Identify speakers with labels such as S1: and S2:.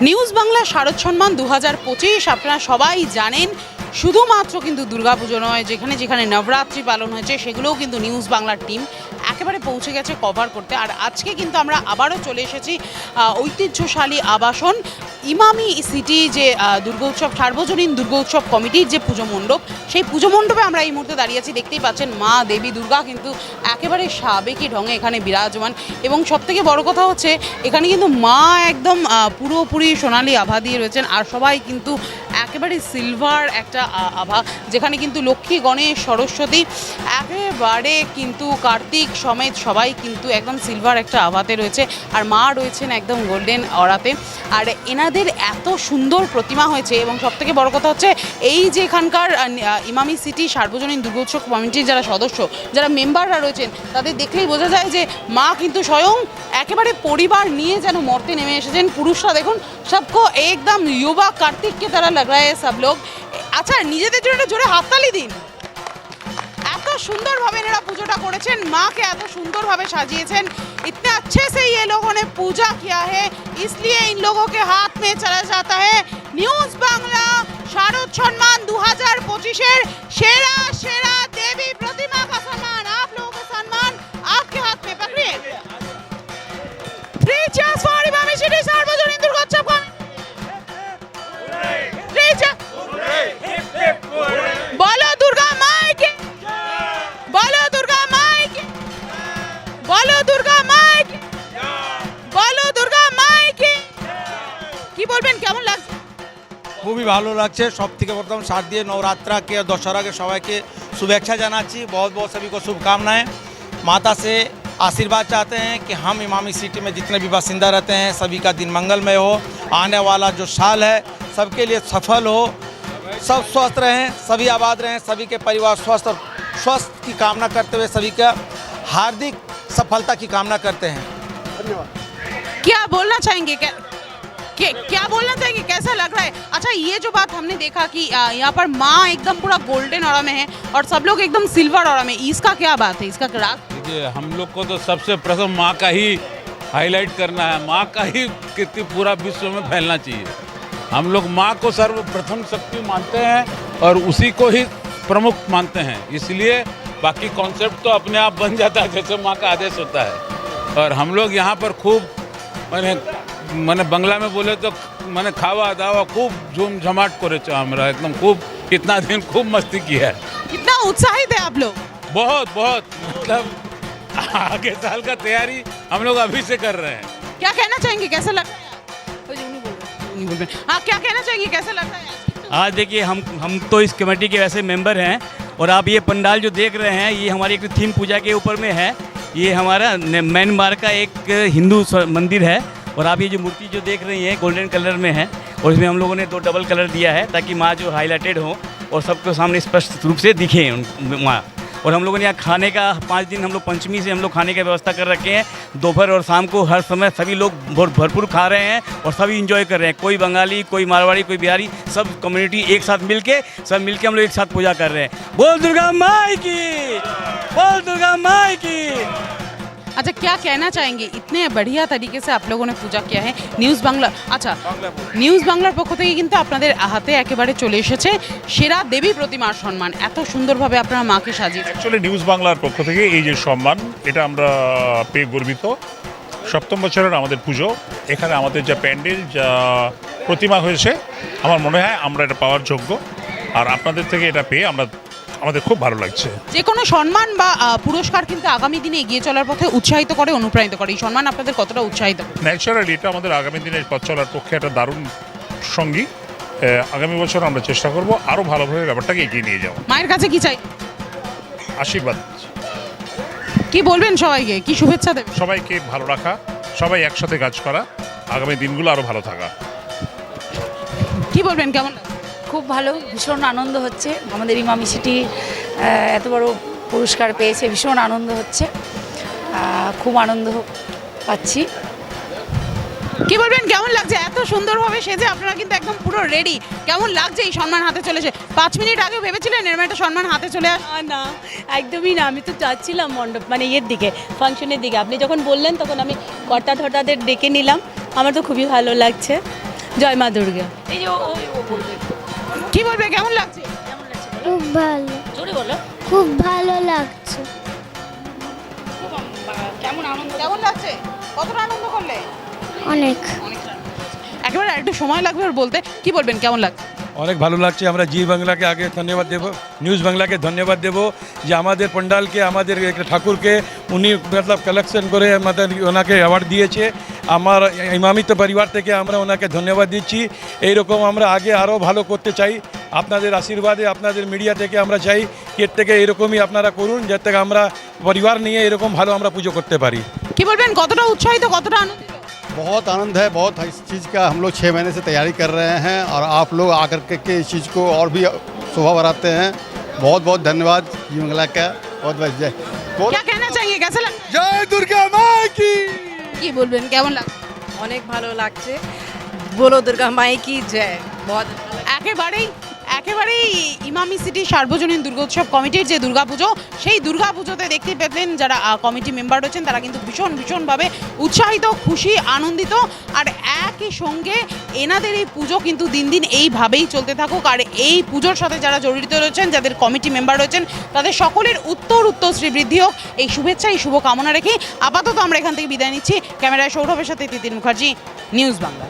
S1: News Bangla শারদ সম্মান দু হাজার পঁচিশ আপনারা সবাই জানেন শুধুমাত্র কিন্তু দুর্গাপুজো নয়, যেখানে যেখানে নবরাত্রি পালন হয়েছে, সেগুলোও কিন্তু নিউজ বাংলার টিম একেবারে পৌঁছে গেছে কভার করতে। আর আজকে কিন্তু আমরা আবারও চলে এসেছি ঐতিহ্যশালী আবাসন, ইমামি সিটি যে দুর্গোৎসব, সার্বজনীন দুর্গোৎসব কমিটির যে পুজো মণ্ডপ, সেই পুজো মণ্ডপে আমরা এই মুহূর্তে দাঁড়িয়ে আছি। দেখতেই পাচ্ছেন মা দেবী দুর্গা কিন্তু একেবারে সাবেকি ঢঙে এখানে বিরাজমান। এবং সবথেকে বড় কথা হচ্ছে, এখানে কিন্তু মা একদম পুরোপুরি সোনালি আভা দিয়ে রয়েছেন। আর সবাই কিন্তু একেবারে সিলভার একটা একটা আভা, যেখানে কিন্তু লক্ষ্মী, গণেশ, সরস্বতী, একেবারে কিন্তু কার্তিক সমেত সবাই কিন্তু একদম সিলভার একটা আভাতে রয়েছে। আর মা রয়েছেন একদম গোল্ডেন অরাতে। আর এনাদের এত সুন্দর প্রতিমা হয়েছে এবং সবথেকে বড় কথা হচ্ছে, এই যে এখানকার ইমামি সিটি, সার্বজনীন দুর্গোৎসব কমিটির যারা সদস্য, যারা মেম্বাররা রয়েছেন, তাদের দেখলেই বোঝা যায় যে মা কিন্তু স্বয়ং একেবারে পরিবার নিয়ে যেন মর্তে নেমে এসেছেন। পুরুষরা দেখুন, সবক একদম ইউবা কার্তিককে তারা লাগায়, সব লোক। আচ্ছা নিজেদের জন্য একটা জোরে হাততালি দিন এত সুন্দরভাবে এনারা পুজোটা করেছেন মাকে এত সুন্দরভাবে সাজিয়েছেন इतने अच्छे से ये लोगों ने पूजा किया है इसलिए इन लोगों के हाथ में चला जाता है নিউজ বাংলা শারদ সম্মান দু হাজার পঁচিশের সেরা সেরা खूब ही भलो लगे
S2: सब थे प्रथम सार दिए সাথ के दशहरा के सबा के शुभेच्छा जाना बहुत बहुत सभी को शुभकामनाएँ माता से आशीर्वाद चाहते हैं कि हम इमामी सिटी में जितने भी बासिंदा रहते हैं सभी का दिन मंगलमय हो आने वाला जो साल है, सबके लिए सफल हो। सब स्वस्थ रहें, सभी आबाद रहें, सभी के परिवार स्वस्थ और स्वस्थ की कामना करते हुए सभी का हार्दिक सफलता की कामना करते हैं।
S1: धन्यवाद क्या बोलना चाहेंगे? क्या क्या बोलना चाहेंगे कैसा लग रहा है? अच्छा ये जो बात हमने देखा कि यहाँ पर माँ एकदम पूरा गोल्डन और में है और सब लोग एकदम सिल्वर और में। इसका क्या बात है? इसका राग?
S3: देखिए, हम लोग को तो सबसे प्रथम माँ का ही हाईलाइट करना है। माँ का ही कीर्ति पूरा विश्व में फैलना चाहिए। हम लोग माँ को सर्वप्रथम शक्ति मानते हैं और उसी को ही प्रमुख मानते हैं। इसलिए बाकी कॉन्सेप्ट तो अपने आप बन जाता है, जैसे माँ का आदेश होता है। और हम लोग यहाँ पर खूब, मैंने मैंने बंगला में बोले तो मैंने खावा दावा खूब झूम झमाट करे हमरा एकदम खूब इतना दिन खूब मस्ती किया है।
S1: कितना उत्साहित है आप लोग।
S3: बहुत बहुत मतलब आगे साल का तैयारी हम लोग अभी से कर रहे हैं।
S1: क्या कहना चाहेंगे? कैसा लग रहा है। हाँ क्या कहना चाहेंगे? कैसा लग रहा है? आज?
S4: आज देखिए हम हम तो इस कमेटी के वैसे मेंबर हैं और आप ये पंडाल जो देख रहे हैं ये हमारी एक थीम पूजा के ऊपर में है। ये हमारा म्यांमार का एक हिंदू मंदिर है। और आप ये जो मूर्ति जो देख रही हैं, गोल्डन कलर में है, और इसमें हम लोगों ने दो डबल कलर दिया है, ताकि माँ जो हाईलाइटेड हो और सबके सामने स्पष्ट रूप से दिखे उन- माँ और हम लोगों ने यहाँ खाने का पाँच दिन हम लोग पंचमी से हम लोग खाने का व्यवस्था कर रखे हैं। दोपहर और शाम को हर समय सभी लोग भर- भरपूर खा रहे हैं और सभी इंजॉय कर रहे हैं। कोई बंगाली, कोई मारवाड़ी, कोई बिहारी, सब कम्युनिटी एक साथ मिलके, सब मिलके हम लोग एक साथ पूजा कर रहे हैं। बोल दुर्गा माई की, बोल दुर्गा माई की।
S1: अच्छा क्या कहना चाहेंगे इतने बढ़िया तरीके से आप लोगों ने पूजा किया है নিউজ বাংলা আচ্ছা নিউজ বাংলার পক্ষ থেকে কিন্তু আপনাদের হাতে একেবারে চলে এসেছে সেরা দেবী প্রতিমার সম্মান এত সুন্দরভাবে আপনারা মাকে সাজিয়েছেন
S5: অ্যাকচুয়ালি নিউজ বাংলার পক্ষ থেকে এই যে সম্মান এটা আমরা পেয়ে গর্বিত সপ্তম বছরের আমাদের পুজো এখানে আমাদের যা প্যান্ডেল যা প্রতিমা হয়েছে আমার মনে হয় আমরা এটা পাওয়ার যোগ্য আর আপনাদের থেকে এটা পেয়ে আমরা আমাদের খুব ভালো লাগছে।
S1: যে কোনো সম্মান বা পুরস্কার কিন্তু আগামী দিনে এগিয়ে চলার পথে উৎসাহিত করে অনুপ্রাণিত করে। এই সম্মান আপনাদের কতটা উৎসাহিত?
S5: ন্যাচারালি এটা আমাদের আগামী দিনের পথ চলার পক্ষে একটা দারুণ সঙ্গী। আগামী বছর আমরা চেষ্টা করব আরও ভালোভাবে ব্যাপারটাকে এগিয়ে নিয়ে যাওয়া
S1: মায়ের কাছে কি চাই?
S5: আশীর্বাদ।
S1: কি বলবেন সবাইকে? কি শুভেচ্ছা দেবেন?
S5: সবাইকে ভালো রাখা সবাই একসাথে কাজ করা আগামী দিনগুলো আরও ভালো থাকা।
S1: কি বলবেন? কেমন?
S6: খুব ভালো ভীষণ আনন্দ হচ্ছে। আমাদের ইমামি সিটি এত বড় পুরস্কার পেয়েছে ভীষণ আনন্দ হচ্ছে। খুব আনন্দ পাচ্ছি।
S1: কি বলবেন কেমন লাগছে? এত সুন্দরভাবে সেজে আপনারা কিন্তু একদম পুরো রেডি কেমন লাগছে এই সম্মান হাতে চলেছে? পাঁচ মিনিট আগে ভেবেছিলেন এরকম একটা সম্মান হাতে চলে আস
S7: না না একদমই না। আমি তো যাচ্ছিলাম মণ্ডপ মানে ইয়ের দিকে ফাংশনের দিকে। আপনি যখন বললেন তখন আমি কর্তা ধর্তাদের ডেকে নিলাম। আমার তো খুবই ভালো লাগছে। জয় মা দুর্গা।
S6: এই যে
S1: কি বলবে কেমন লাগছে?
S6: কেমন লাগছে বলো?
S8: খুব ভালো।
S6: জোরে বলো।
S8: খুব ভালো লাগছে।
S6: কেমন আনন্দ
S1: কেমন লাগছে? কতটা আনন্দ করলে?
S8: অনেক।
S1: একেবারে একটু সময় লাগবে ওর বলতে। কি বলবেন কেমন লাগছে?
S9: অনেক ভালো লাগছে। আমরা জি বাংলাকে আগে ধন্যবাদ দেব, নিউজ বাংলাকে ধন্যবাদ দেব যে আমাদের পন্ডালকে আমাদের একটা ঠাকুরকে উনি মতলব কালেকশন করে আমাদের ওনাকে অ্যাওয়ার্ড দিয়েছে। আমার ইমামিত পরিবার থেকে আমরা ওনাকে ধন্যবাদ দিচ্ছি। এইরকম আমরা আগে আরও ভালো করতে চাই। আপনাদের আশীর্বাদে, আপনাদের মিডিয়া থেকে আমরা চাই। এর থেকে এরকমই আপনারা করুন যার থেকে আমরা পরিবার নিয়ে এরকম ভালো আমরা পুজো করতে পারি।
S1: কি বলবেন? কতটা উৎসাহিত, কতটা আনন্দিত?
S10: बहुत आनंद है बहुत इस चीज़ का हम लोग छः महीने से तैयारी कर रहे हैं और आप लोग आकर के, के इस चीज़ को और भी शोभा बढ़ाते हैं बहुत बहुत धन्यवाद जी मंगला का बहुत बहुत जय बहुत
S1: क्या कहना चाहिए कैसे लग
S2: জয় দুর্গা মা কি
S1: কি বলবেন কেমন লাগছে
S11: অনেক ভালো লাগছে বলো দুর্গা মাই কি জয় বহুত
S1: একেবারেই একেবারেই ইমামি সিটি সার্বজনীন দুর্গোৎসব কমিটির যে দুর্গাপুজো, সেই দুর্গাপুজোতে দেখতে পেলেন যারা কমিটি মেম্বার রয়েছেন, তারা কিন্তু ভীষণ, ভীষণভাবে উৎসাহিত, খুশি, আনন্দিত। আর একই সঙ্গে এনাদের এই পুজো কিন্তু দিন দিন এইভাবেই চলতে থাকুক। আর এই পুজোর সাথে যারা জড়িত রয়েছেন, যাদের কমিটি মেম্বার রয়েছেন, তাদের সকলের উত্তর উত্তর শ্রীবৃদ্ধি হোক। এই শুভেচ্ছা, এই শুভ কামনা রেখে আপাতত আমরা এখান থেকে বিদায় নিচ্ছি। ক্যামেরায় সৌরভের সাথে তিতির মুখার্জি, নিউজ বাংলা।